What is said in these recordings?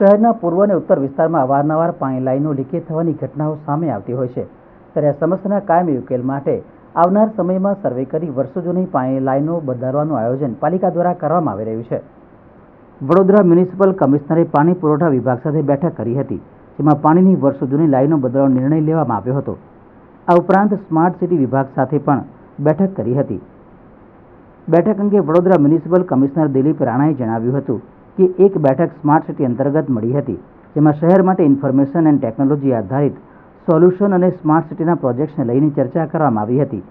શહેરના પૂર્વ અને ઉત્તર વિસ્તારમાં અવારનવાર પાણી લાઈનો લીકેજ થવાની ઘટનાઓ સામે આવતી હોય છે. ત્યારે આ સમસ્યાના કાયમી ઉકેલ માટે આવનાર સમયમાં સર્વે કરી વર્ષો જૂની પાણી લાઈનો બદલવાનું આયોજન પાલિકા દ્વારા કરવામાં આવી રહ્યું છે. વડોદરા મ્યુનિસિપલ કમિશનરે પાણી પુરવઠા વિભાગ સાથે બેઠક કરી હતી, જેમાં પાણીની વર્ષો જૂની લાઈનો બદલવાનો નિર્ણય લેવામાં આવ્યો હતો. આ ઉપરાંત સ્માર્ટ સિટી વિભાગ સાથે પણ બેઠક કરી હતી. બેઠક અંગે વડોદરા મ્યુનિસિપલ કમિશનર દિલીપ રાણાએ જણાવ્યું હતું કે એક બેઠક સ્માર્ટ સિટી અંતર્ગત મળી હતી, જેમાં શહેર માટે ઇન્ફોર્મેશન એન્ડ ટેકનોલોજી આધારિત સોલ્યુશન અને સ્માર્ટ સિટીના પ્રોજેક્ટ્સને લઈને ચર્ચા કરવામાં આવી હતી.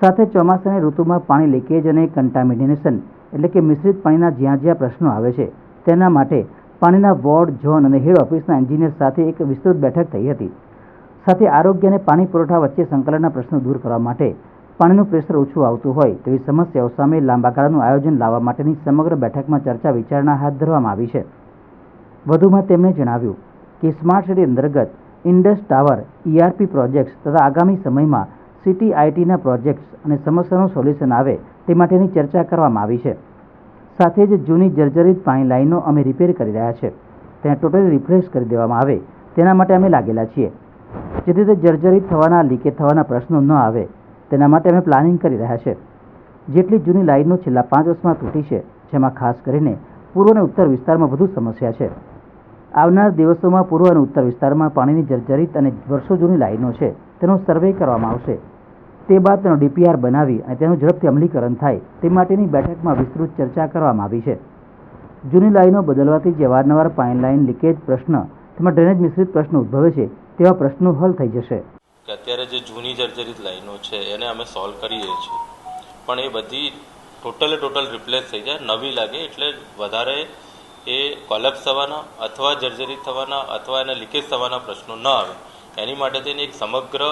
સાથે ચોમાસાની ઋતુમાં પાણી લીકેજ અને કન્ટામિનેશન એટલે કે મિશ્રિત પાણીના જ્યાં જ્યાં પ્રશ્નો આવે છે, તેના માટે પાણીના વોર્ડ, ઝોન અને હેડ ઓફિસના એન્જિનિયર સાથે એક વિસ્તૃત બેઠક થઈ હતી. સાથે આરોગ્ય અને પાણી પુરવઠા વચ્ચે સંકલનના પ્રશ્નો દૂર કરવા માટે પાણીનું પ્રેશર ઓછું આવતું હોય તેવી સમસ્યાઓ સામે લાંબા ગાળાનું આયોજન લાવવા માટેની સમગ્ર બેઠકમાં ચર્ચા વિચારણા હાથ ધરવામાં આવી છે. વધુમાં તેમણે જણાવ્યું કે સ્માર્ટ સિટી અંતર્ગત ઇન્ડસ ટાવર ઈઆરપી પ્રોજેક્ટ્સ તથા આગામી સમયમાં સિટી આઈટીના પ્રોજેક્ટ્સ અને સમસ્યાનું સોલ્યુશન આવે તે માટેની ચર્ચા કરવામાં આવી છે. સાથે જ જૂની જર્જરિત પાણી લાઈનો અમે રિપેર કરી રહ્યા છે. તેને ટોટલી રિફ્રેશ કરી દેવામાં આવે તેના માટે અમે લાગેલા છીએ. જેથી તે જર્જરિત થવાના, લીકેજ થવાના પ્રશ્નો ન આવે તેના માટે અમે પ્લાનિંગ કરી રહ્યા છે. જેટલી જૂની લાઇનો છેલ્લા પાંચ વર્ષમાં તૂટી છે, જેમાં ખાસ કરીને પૂર્વ અને ઉત્તર વિસ્તારમાં વધુ સમસ્યા છે. આવનાર દિવસોમાં પૂર્વ અને ઉત્તર વિસ્તારમાં પાણીની જર્જરિત અને વર્ષો જૂની લાઈનો છે, તેનો સર્વે કરવામાં આવશે. તે બાદ તેનો ડીપીઆર બનાવી અને તેનું ઝડપથી અમલીકરણ થાય તે માટેની બેઠકમાં વિસ્તૃત ચર્ચા કરવામાં આવી છે. જૂની લાઇનો બદલવાથી જે વારંવાર પાણી લાઇન લીકેજ પ્રશ્ન, તેમાં ડ્રેનેજ મિશ્રિત પ્રશ્ન ઉદ્ભવે છે, તેવા પ્રશ્નો હલ થઈ જશે. કે અત્યારે જે જૂની જર્જરિત લાઈનો છે, એને અમે સોલ્વ કરીએ છીએ. પણ એ બધી ટોટલે ટોટલ રિપ્લેસ થઈ જાય. નવી લાગે એટલે વધારે એ કોલેપ્સ થવાના અથવા જર્જરિત થવાના અથવા એને લીકેજ થવાના પ્રશ્નો ન આવે. એની માટે થઈને એક સમગ્ર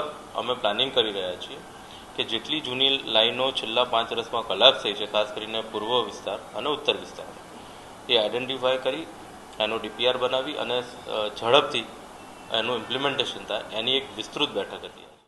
અમે પ્લાનિંગ કરી રહ્યા છીએ કે જેટલી જૂની લાઈનો છેલ્લા પાંચ વર્ષમાં કોલેપ્સ થઈ છે, ખાસ કરીને પૂર્વ વિસ્તાર અને ઉત્તર વિસ્તાર, એ આઈડેન્ટિફાય કરી, એનો ડીપીઆર બનાવી અને ઝડપથી એનું ઇમ્પ્લિમેન્ટેશન થાય એની એક વિસ્તૃત બેઠક હતી.